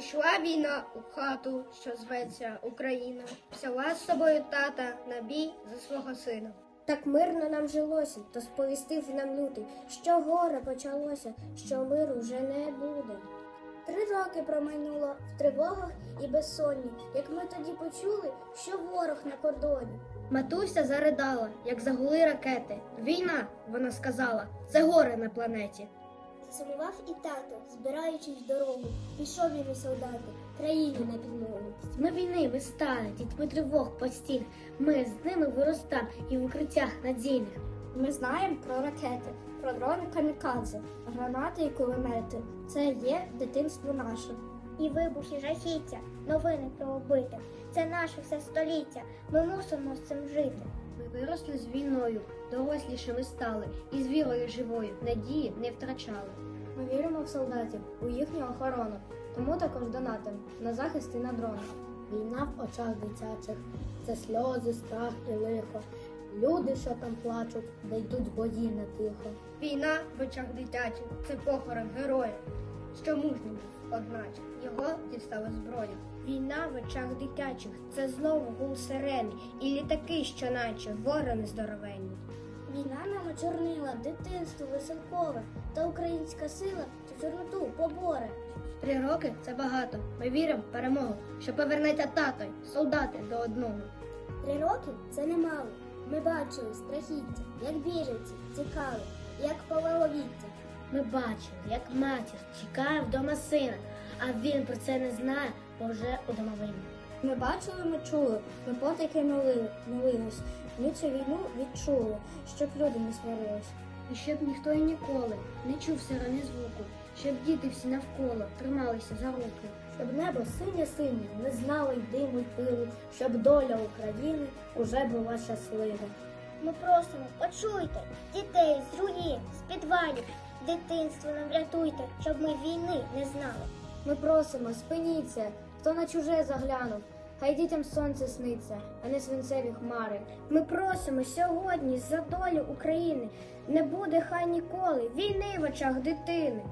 Прийшла війна у хату, що зветься Україна, взяла з собою тата на бій за свого сина. Так мирно нам жилося, то сповістив нам лютий, що горе почалося, що миру вже не буде. Три роки промайнуло в тривогах і безсонні, як ми тоді почули, що ворог на кордоні. Матуся заридала, як загули ракети. Війна, вона сказала, це горе на планеті. Засумував і тато, збираючись дорогу, пішов він у солдати, країні на підмогу. Ми війни вистали, дітьми тривог постіль. Ми з ними виростам і в укриттях надійних. Ми знаємо про ракети, про дрони камікадзе, гранати і кулемети. Це є дитинство наше. І вибухи жахіття, новини про убитих. Це наше все століття. Ми мусимо з цим жити. Ми виросли з війною, дорослішими стали, і з вірою живою надії не втрачали. Ми віримо в солдатів, у їхню охорону, тому також донатим на захист і на дрони. Війна в очах дитячих це сльози, страх і лихо. Люди, що там плачуть, де йдуть бої на тихо. Війна в очах дитячих це похорон героя, що мужній був, одначе його дістала зброя. Війна в очах дитячих це знову гул сирени і літаки, що наче ворони здоровенні. Війна нам очорнила дитинство веселкове, та українська сила цю чорноту поборе. Три роки це багато. Ми віримо в перемогу, що повернеться тато, й солдати до одного. Три роки це немало. Ми бачили страхіття, як біженці тікали, як повело віття. Ми бачили, як матір чекає вдома сина, а він про це не знає, бо вже у домовині. Ми бачили, ми чули, ми молили, молились. Ми цю війну відчули, щоб люди не сварились. І щоб ніхто і ніколи не чув сирени звуку, щоб діти всі навколо трималися за руки. Щоб небо синє-синє не знало й диму й пилу, щоб доля України уже була щаслива. Ми просимо, почуйте, дітей з руїн, з підвалів, дитинство нам рятуйте, щоб ми війни не знали. Ми просимо, спиніться, хто на чуже заглянув, хай дітям сонце сниться, а не свинцеві хмари. Ми просимо сьогодні за долю України. Не буде хай ніколи війни в очах дитини.